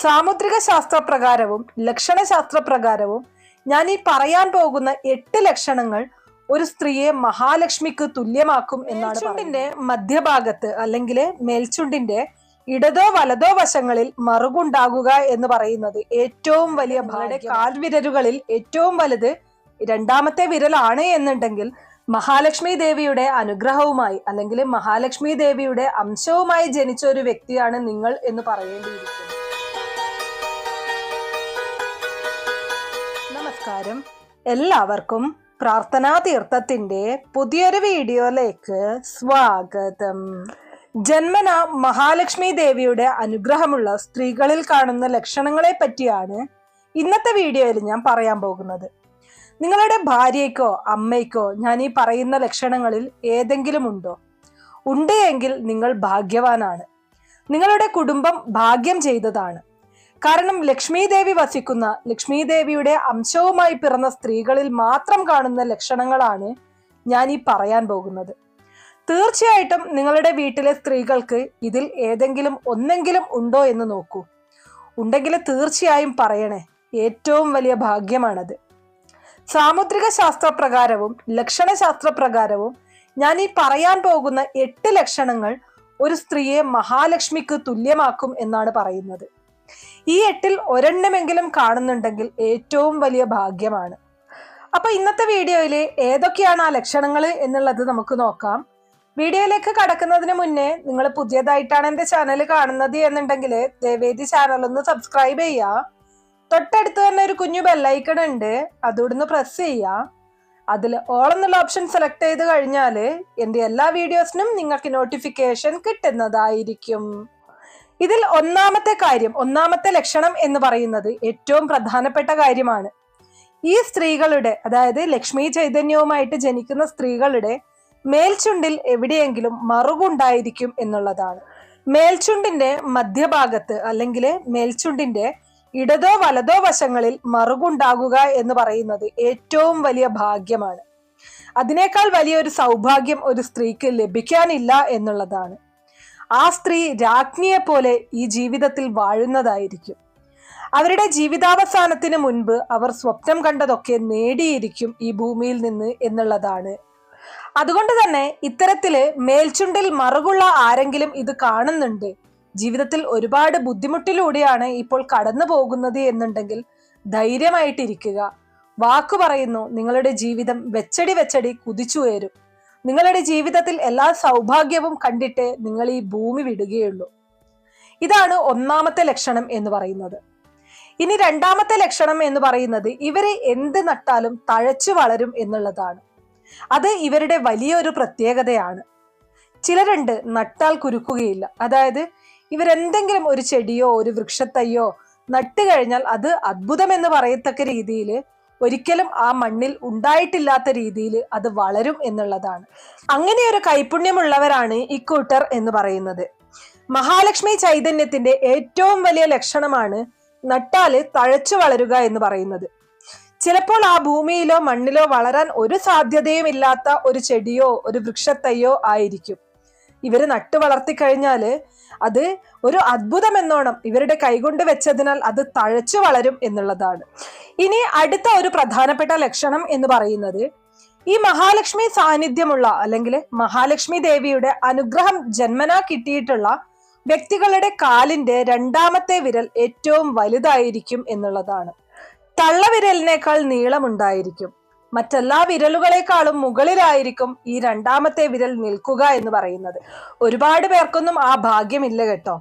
സാമുദ്രിക ശാസ്ത്രപ്രകാരവും ലക്ഷണശാസ്ത്രപ്രകാരവും ഞാൻ ഈ പറയാൻ പോകുന്ന എട്ട് ലക്ഷണങ്ങൾ ഒരു സ്ത്രീയെ മഹാലക്ഷ്മിക്ക് തുല്യമാക്കും എന്നാണ് ചുണ്ടിന്റെ മധ്യഭാഗത്ത് അല്ലെങ്കിൽ മേൽചുണ്ടിന്റെ ഇടതോ വലതോ വശങ്ങളിൽ മറുകുണ്ടാകുക എന്ന് പറയുന്നത് ഏറ്റവും വലിയ ഭാര്യ കാൽവിരലുകളിൽ ഏറ്റവും വലുത് രണ്ടാമത്തെ വിരലാണ് എന്നുണ്ടെങ്കിൽ മഹാലക്ഷ്മി ദേവിയുടെ അനുഗ്രഹവുമായി അല്ലെങ്കിൽ മഹാലക്ഷ്മി ദേവിയുടെ അംശവുമായി ജനിച്ച ഒരു വ്യക്തിയാണ് നിങ്ങൾ എന്ന് പറയേണ്ടിയിരിക്കുന്നു. നമസ്കാരം. എല്ലാവർക്കും പ്രാർത്ഥനാ തീർത്ഥത്തിന്റെ പുതിയൊരു വീഡിയോയിലേക്ക് സ്വാഗതം. ജന്മന മഹാലക്ഷ്മി ദേവിയുടെ അനുഗ്രഹമുള്ള സ്ത്രീകളിൽ കാണുന്ന ലക്ഷണങ്ങളെ പറ്റിയാണ് ഇന്നത്തെ വീഡിയോയിൽ ഞാൻ പറയാൻ പോകുന്നത്. നിങ്ങളുടെ ഭാര്യയ്ക്കോ അമ്മയ്ക്കോ ഞാൻ ഈ പറയുന്ന ലക്ഷണങ്ങളിൽ ഏതെങ്കിലും ഉണ്ടോ? ഉണ്ട് എങ്കിൽ നിങ്ങൾ ഭാഗ്യവാനാണ്. നിങ്ങളുടെ കുടുംബം ഭാഗ്യം ചെയ്തതാണ്. കാരണം ലക്ഷ്മീദേവി വസിക്കുന്ന ലക്ഷ്മീദേവിയുടെ അംശവുമായി പിറന്ന സ്ത്രീകളിൽ മാത്രം കാണുന്ന ലക്ഷണങ്ങളാണ് ഞാൻ ഈ പറയാൻ പോകുന്നത്. തീർച്ചയായിട്ടും നിങ്ങളുടെ വീട്ടിലെ സ്ത്രീകൾക്ക് ഇതിൽ ഏതെങ്കിലും ഒന്നെങ്കിലും ഉണ്ടോ എന്ന് നോക്കൂ. ഉണ്ടെങ്കിൽ തീർച്ചയായും പറയണേ ഏറ്റവും വലിയ ഭാഗ്യമാണത്. സാമുദ്രിക ശാസ്ത്രപ്രകാരവും ലക്ഷണശാസ്ത്രപ്രകാരവും ഞാൻ ഈ പറയാൻ പോകുന്ന എട്ട് ലക്ഷണങ്ങൾ ഒരു സ്ത്രീയെ മഹാലക്ഷ്മിക്ക് തുല്യമാക്കും എന്നാണ് പറയുന്നത്. ഈ എട്ടിൽ ഒരെണ്ണമെങ്കിലും കാണുന്നുണ്ടെങ്കിൽ ഏറ്റവും വലിയ ഭാഗ്യമാണ്. അപ്പൊ ഇന്നത്തെ വീഡിയോയിൽ ഏതൊക്കെയാണ് ആ ലക്ഷണങ്ങൾ എന്നുള്ളത് നമുക്ക് നോക്കാം. വീഡിയോയിലേക്ക് കടക്കുന്നതിന് മുന്നേ നിങ്ങൾ പുതിയതായിട്ടാണ് എന്റെ ചാനൽ കാണുന്നത് എന്നുണ്ടെങ്കിൽ ദേവേദി ചാനൽ ഒന്ന് സബ്സ്ക്രൈബ് ചെയ്യുക. തൊട്ടടുത്ത് തന്നെ ഒരു കുഞ്ഞു ബെല്ലൈക്കൺ ഉണ്ട്. അതോടൊന്ന് പ്രസ് ചെയ്യുക. അതിൽ ഓൾ എന്നുള്ള ഓപ്ഷൻ സെലക്ട് ചെയ്ത് കഴിഞ്ഞാൽ എന്റെ എല്ലാ വീഡിയോസിനും നിങ്ങൾക്ക് നോട്ടിഫിക്കേഷൻ കിട്ടുന്നതായിരിക്കും. ഇതിൽ ഒന്നാമത്തെ കാര്യം ഒന്നാമത്തെ ലക്ഷണം എന്ന് പറയുന്നത് ഏറ്റവും പ്രധാനപ്പെട്ട കാര്യമാണ്. ഈ സ്ത്രീകളുടെ അതായത് ലക്ഷ്മി ചൈതന്യവുമായിട്ട് ജനിക്കുന്ന സ്ത്രീകളുടെ മേൽചുണ്ടിൽ എവിടെയെങ്കിലും മറുകുണ്ടായിരിക്കും എന്നുള്ളതാണ്. മേൽചുണ്ടിന്റെ മധ്യഭാഗത്ത് അല്ലെങ്കിൽ മേൽചുണ്ടിന്റെ ഇടതോ വലതോ വശങ്ങളിൽ മറുകുണ്ടാകുക എന്ന് പറയുന്നത് ഏറ്റവും വലിയ ഭാഗ്യമാണ്. അതിനേക്കാൾ വലിയൊരു സൗഭാഗ്യം ഒരു സ്ത്രീക്ക് ലഭിക്കാനില്ല എന്നുള്ളതാണ്. ആ സ്ത്രീ രാജ്ഞിയെ പോലെ ഈ ജീവിതത്തിൽ വാഴുന്നതായിരിക്കും. അവരുടെ ജീവിതാവസാനത്തിന് മുൻപ് അവർ സ്വപ്നം കണ്ടതൊക്കെ നേടിയിരിക്കും ഈ ഭൂമിയിൽ നിന്ന് എന്നുള്ളതാണ്. അതുകൊണ്ട് തന്നെ ഇത്തരത്തിൽ മേൽച്ചുണ്ടിൽ മറുകുള്ള ആരെങ്കിലും ഇത് കാണുന്നുണ്ട്. ജീവിതത്തിൽ ഒരുപാട് ബുദ്ധിമുട്ടിലൂടെയാണ് ഇപ്പോൾ കടന്നു പോകുന്നത് എന്നുണ്ടെങ്കിൽ ധൈര്യമായിട്ടിരിക്കുക. വാക്കു പറയുന്നു നിങ്ങളുടെ ജീവിതം വെച്ചടി വെച്ചടി കുതിച്ചുയരും. നിങ്ങളുടെ ജീവിതത്തിൽ എല്ലാ സൗഭാഗ്യവും കണ്ടിട്ട് നിങ്ങൾ ഈ ഭൂമി വിടുകയുള്ളൂ. ഇതാണ് ഒന്നാമത്തെ ലക്ഷണം എന്ന് പറയുന്നത്. ഇനി രണ്ടാമത്തെ ലക്ഷണം എന്ന് പറയുന്നത് ഇവരെ എന്ത് നട്ടാലും തഴച്ചു വളരും എന്നുള്ളതാണ്. അത് ഇവരുടെ വലിയൊരു പ്രത്യേകതയാണ്. ചിലരുണ്ട് നട്ടാൽ കുരുക്കുകയില്ല. അതായത് ഇവരെന്തെങ്കിലും ഒരു ചെടിയോ ഒരു വൃക്ഷത്തയ്യോ നട്ടു കഴിഞ്ഞാൽ അത് അത്ഭുതം എന്ന് പറയത്തക്ക രീതിയിൽ ഒരിക്കലും ആ മണ്ണിൽ ഉണ്ടായിട്ടില്ലാത്ത രീതിയിൽ അത് വളരും എന്നുള്ളതാണ്. അങ്ങനെ ഒരു കൈപുണ്യമുള്ളവരാണ് ഇക്കൂട്ടർ എന്ന് പറയുന്നത്. മഹാലക്ഷ്മി ചൈതന്യത്തിന്റെ ഏറ്റവും വലിയ ലക്ഷണമാണ് നട്ടാൽ തഴച്ചു വളരുക എന്ന് പറയുന്നത്. ചിലപ്പോൾ ആ ഭൂമിയിലോ മണ്ണിലോ വളരാൻ ഒരു സാധ്യതയും ഇല്ലാത്ത ഒരു ചെടിയോ ഒരു വൃക്ഷത്തയ്യോ ആയിരിക്കും. ഇവർ നട്ടു വളർത്തി വളർത്തിക്കഴിഞ്ഞാൽ അത് ഒരു അത്ഭുതം എന്നോണം ഇവരുടെ കൈകൊണ്ട് വെച്ചതിനാൽ അത് തഴച്ചു വളരും എന്നുള്ളതാണ്. ഇനി അടുത്ത ഒരു പ്രധാനപ്പെട്ട ലക്ഷണം എന്ന് പറയുന്നത് ഈ മഹാലക്ഷ്മി സാന്നിധ്യമുള്ള അല്ലെങ്കിൽ മഹാലക്ഷ്മി ദേവിയുടെ അനുഗ്രഹം ജന്മനാ കിട്ടിയിട്ടുള്ള വ്യക്തികളുടെ കാലിന്റെ രണ്ടാമത്തെ വിരൽ ഏറ്റവും വലുതായിരിക്കും എന്നുള്ളതാണ്. തള്ളവിരലിനേക്കാൾ നീളമുണ്ടായിരിക്കും. മറ്റെല്ലാ വിരലുകളെക്കാളും മുകളിലായിരിക്കും ഈ രണ്ടാമത്തെ വിരൽ നിൽക്കുക എന്ന് പറയുന്നത്. ഒരുപാട് പേർക്കൊന്നും ആ ഭാഗ്യമില്ല കേട്ടോ.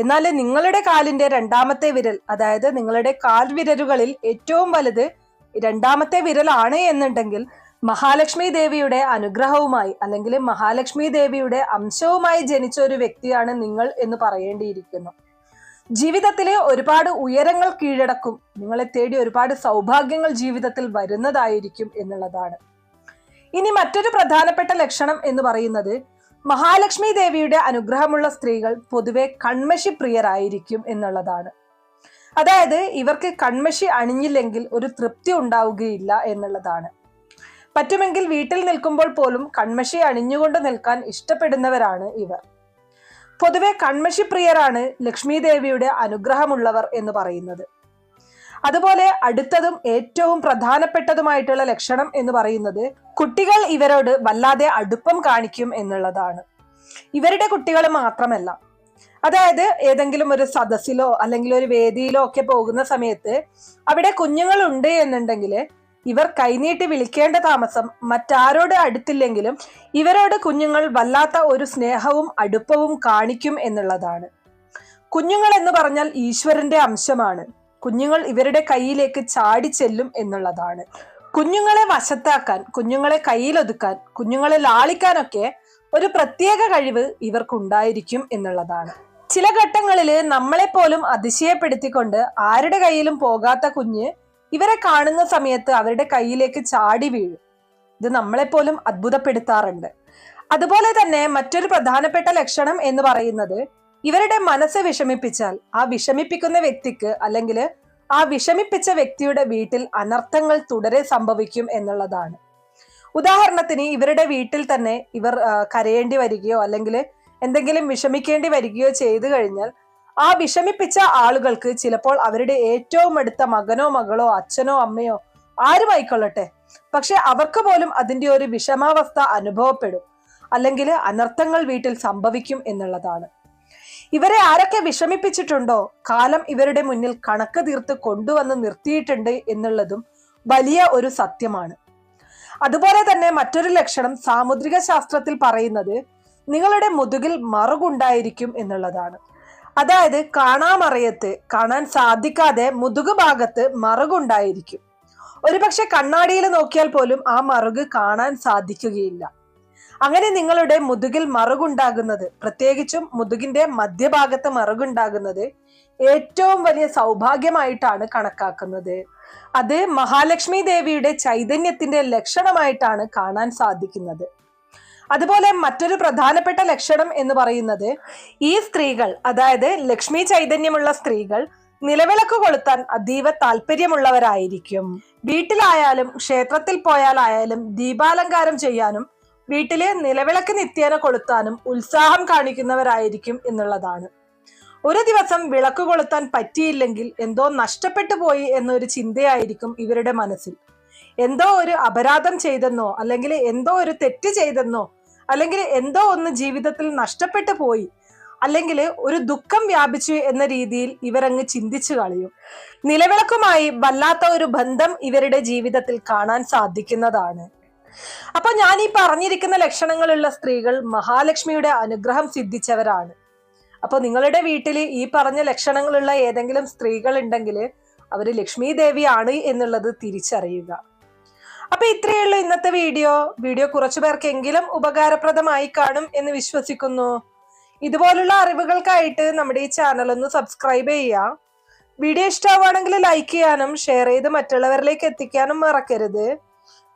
എന്നാൽ നിങ്ങളുടെ കാലിന്റെ രണ്ടാമത്തെ വിരൽ അതായത് നിങ്ങളുടെ കാൽ വിരലുകളിൽ ഏറ്റവും വലുത് രണ്ടാമത്തെ വിരലാണ് എന്നുണ്ടെങ്കിൽ മഹാലക്ഷ്മി ദേവിയുടെ അനുഗ്രഹവുമായി അല്ലെങ്കിൽ മഹാലക്ഷ്മി ദേവിയുടെ അംശവുമായി ജനിച്ച ഒരു വ്യക്തിയാണ് നിങ്ങൾ എന്ന് പറയേണ്ടിയിരിക്കുന്നു. ജീവിതത്തിലെ ഒരുപാട് ഉയരങ്ങൾ കീഴടക്കും നിങ്ങളെ തേടി ഒരുപാട് സൗഭാഗ്യങ്ങൾ ജീവിതത്തിൽ വരുന്നതായിരിക്കും എന്നുള്ളതാണ്. ഇനി മറ്റൊരു പ്രധാനപ്പെട്ട ലക്ഷണം എന്ന് പറയുന്നത് മഹാലക്ഷ്മി ദേവിയുടെ അനുഗ്രഹമുള്ള സ്ത്രീകൾ പൊതുവെ കൺമഷി പ്രിയരായിരിക്കും എന്നുള്ളതാണ്. അതായത് ഇവർക്ക് കൺമഷി അണിഞ്ഞില്ലെങ്കിൽ ഒരു തൃപ്തി ഉണ്ടാവുകയില്ല എന്നുള്ളതാണ്. പറ്റുമെങ്കിൽ വീട്ടിൽ നിൽക്കുമ്പോൾ പോലും കൺമഷി അണിഞ്ഞുകൊണ്ട് നിൽക്കാൻ ഇഷ്ടപ്പെടുന്നവരാണ് ഇവർ. പൊതുവെ കൺമഷിപ്രിയരാണ് ലക്ഷ്മി ദേവിയുടെ അനുഗ്രഹമുള്ളവർ എന്ന് പറയുന്നത്. അതുപോലെ അടുത്തതും ഏറ്റവും പ്രധാനപ്പെട്ടതുമായിട്ടുള്ള ലക്ഷണം എന്ന് പറയുന്നത് കുട്ടികൾ ഇവരോട് വല്ലാതെ അടുപ്പം കാണിക്കും എന്നുള്ളതാണ്. ഇവരുടെ കുട്ടികൾ മാത്രമല്ല. അതായത് ഏതെങ്കിലും ഒരു സദസ്സിലോ അല്ലെങ്കിൽ ഒരു വേദിയിലോ ഒക്കെ പോകുന്ന സമയത്ത് അവിടെ കുഞ്ഞുങ്ങൾ ഉണ്ട് എന്നുണ്ടെങ്കിൽ ഇവർ കൈനീട്ടി വിളിക്കേണ്ട താമസം മറ്റാരോട് അടുത്തില്ലെങ്കിലും ഇവരോട് കുഞ്ഞുങ്ങൾ വല്ലാത്ത ഒരു സ്നേഹവും അടുപ്പവും കാണിക്കും എന്നുള്ളതാണ്. കുഞ്ഞുങ്ങൾ എന്ന് പറഞ്ഞാൽ ഈശ്വരന്റെ അംശമാണ്. കുഞ്ഞുങ്ങൾ ഇവരുടെ കയ്യിലേക്ക് ചാടി ചെല്ലും എന്നുള്ളതാണ്. കുഞ്ഞുങ്ങളെ വശത്താക്കാൻ കുഞ്ഞുങ്ങളെ കയ്യിലൊതുക്കാൻ കുഞ്ഞുങ്ങളെ ലാളിക്കാനൊക്കെ ഒരു പ്രത്യേക കഴിവ് ഇവർക്കുണ്ടായിരിക്കും എന്നുള്ളതാണ്. ചില ഘട്ടങ്ങളിൽ നമ്മളെ പോലും അതിശയപ്പെടുത്തിക്കൊണ്ട് ആരുടെ കയ്യിലും പോകാത്ത കുഞ്ഞ് ഇവരെ കാണുന്ന സമയത്ത് അവരുടെ കയ്യിലേക്ക് ചാടി വീഴും. ഇത് നമ്മളെപ്പോലും അത്ഭുതപ്പെടുത്താറുണ്ട്. അതുപോലെ തന്നെ മറ്റൊരു പ്രധാനപ്പെട്ട ലക്ഷണം എന്ന് പറയുന്നത് ഇവരുടെ മനസ്സ് വിഷമിപ്പിച്ചാൽ ആ വിഷമിപ്പിക്കുന്ന വ്യക്തിക്ക് അല്ലെങ്കിൽ ആ വിഷമിപ്പിച്ച വ്യക്തിയുടെ വീട്ടിൽ അനർത്ഥങ്ങൾ തുടരെ സംഭവിക്കും എന്നുള്ളതാണ്. ഉദാഹരണത്തിന് ഇവരുടെ വീട്ടിൽ തന്നെ ഇവർ കരയേണ്ടി വരികയോ അല്ലെങ്കിൽ എന്തെങ്കിലും വിഷമിക്കേണ്ടി വരികയോ ചെയ്തു കഴിഞ്ഞാൽ ആ വിഷമിപ്പിച്ച ആളുകൾക്ക് ചിലപ്പോൾ അവരുടെ ഏറ്റവും അടുത്ത മകനോ മകളോ അച്ഛനോ അമ്മയോ ആരുമായിക്കൊള്ളട്ടെ പക്ഷെ അവർക്ക് പോലും അതിന്റെ ഒരു വിഷമാവസ്ഥ അനുഭവപ്പെടും അല്ലെങ്കിൽ അനർത്ഥങ്ങൾ വീട്ടിൽ സംഭവിക്കും എന്നുള്ളതാണ്. ഇവരെ ആരൊക്കെ വിഷമിപ്പിച്ചിട്ടുണ്ടോ? കാലം ഇവരുടെ മുന്നിൽ കണക്ക് തീർത്ത് കൊണ്ടുവന്ന് നിർത്തിയിട്ടുണ്ട് എന്നുള്ളതും വലിയ ഒരു സത്യമാണ്. അതുപോലെ തന്നെ മറ്റൊരു ലക്ഷണം സാമുദ്രിക ശാസ്ത്രത്തിൽ പറയുന്നത് നിങ്ങളുടെ മുതുകിൽ മറുകുണ്ടായിരിക്കും എന്നുള്ളതാണ്. അതായത് കാണാമറയത്ത് കാണാൻ സാധിക്കാതെ മുതുക് ഭാഗത്ത് മറുകുണ്ടായിരിക്കും. ഒരുപക്ഷെ കണ്ണാടിയിൽ നോക്കിയാൽ പോലും ആ മറുക് കാണാൻ സാധിക്കുകയില്ല. അങ്ങനെ നിങ്ങളുടെ മുതുകിൽ മറുകുണ്ടാകുന്നത് പ്രത്യേകിച്ചും മുതുകിന്റെ മധ്യഭാഗത്ത് മറുകുണ്ടാകുന്നത് ഏറ്റവും വലിയ സൗഭാഗ്യമായിട്ടാണ് കണക്കാക്കുന്നത്. അത് മഹാലക്ഷ്മി ദേവിയുടെ ചൈതന്യത്തിന്റെ ലക്ഷണമായിട്ടാണ് കാണാൻ സാധിക്കുന്നത്. അതുപോലെ മറ്റൊരു പ്രധാനപ്പെട്ട ലക്ഷണം എന്ന് പറയുന്നത് ഈ സ്ത്രീകൾ അതായത് ലക്ഷ്മി ചൈതന്യമുള്ള സ്ത്രീകൾ നിലവിളക്ക് കൊളുത്താൻ അതീവ താല്പര്യമുള്ളവരായിരിക്കും. വീട്ടിലായാലും ക്ഷേത്രത്തിൽ പോയാലായാലും ദീപാലങ്കാരം ചെയ്യാനും വീട്ടിലെ നിലവിളക്ക് നിത്യേന കൊളുത്താനും ഉത്സാഹം കാണിക്കുന്നവരായിരിക്കും എന്നുള്ളതാണ്. ഒരു ദിവസം വിളക്ക് കൊളുത്താൻ പറ്റിയില്ലെങ്കിൽ എന്തോ നഷ്ടപ്പെട്ടു പോയി എന്നൊരു ചിന്തയായിരിക്കും ഇവരുടെ മനസ്സിൽ. എന്തോ ഒരു അപരാധം ചെയ്തെന്നോ അല്ലെങ്കിൽ എന്തോ ഒരു തെറ്റ് ചെയ്തെന്നോ അല്ലെങ്കിൽ എന്തോ ഒന്ന് ജീവിതത്തിൽ നഷ്ടപ്പെട്ടു പോയി അല്ലെങ്കിൽ ഒരു ദുഃഖം വ്യാപിച്ചു എന്ന രീതിയിൽ ഇവരങ്ങ് ചിന്തിച്ചു കളയും. നിലവിളക്കുമായി വല്ലാത്ത ഒരു ബന്ധം ഇവരുടെ ജീവിതത്തിൽ കാണാൻ സാധിക്കുന്നതാണ്. അപ്പൊ ഞാൻ ഈ പറഞ്ഞിരിക്കുന്ന ലക്ഷണങ്ങളുള്ള സ്ത്രീകൾ മഹാലക്ഷ്മിയുടെ അനുഗ്രഹം സിദ്ധിച്ചവരാണ്. അപ്പൊ നിങ്ങളുടെ വീട്ടിൽ ഈ പറഞ്ഞ ലക്ഷണങ്ങളുള്ള ഏതെങ്കിലും സ്ത്രീകൾ ഉണ്ടെങ്കിൽ അവർ ലക്ഷ്മി ദേവിയാണ് എന്നുള്ളത് തിരിച്ചറിയുക. അപ്പൊ ഇത്രയേ ഉള്ളൂ ഇന്നത്തെ വീഡിയോ. വീഡിയോ കുറച്ചു പേർക്കെങ്കിലും ഉപകാരപ്രദമായി കാണും എന്ന് വിശ്വസിക്കുന്നു. ഇതുപോലുള്ള അറിവുകൾക്കായിട്ട് നമ്മുടെ ഈ ചാനൽ ഒന്ന് സബ്സ്ക്രൈബ് ചെയ്യുക. വീഡിയോ ഇഷ്ടമാവുകയാണെങ്കിൽ ലൈക്ക് ചെയ്യാനും ഷെയർ ചെയ്ത് മറ്റുള്ളവരിലേക്ക് എത്തിക്കാനും മറക്കരുത്.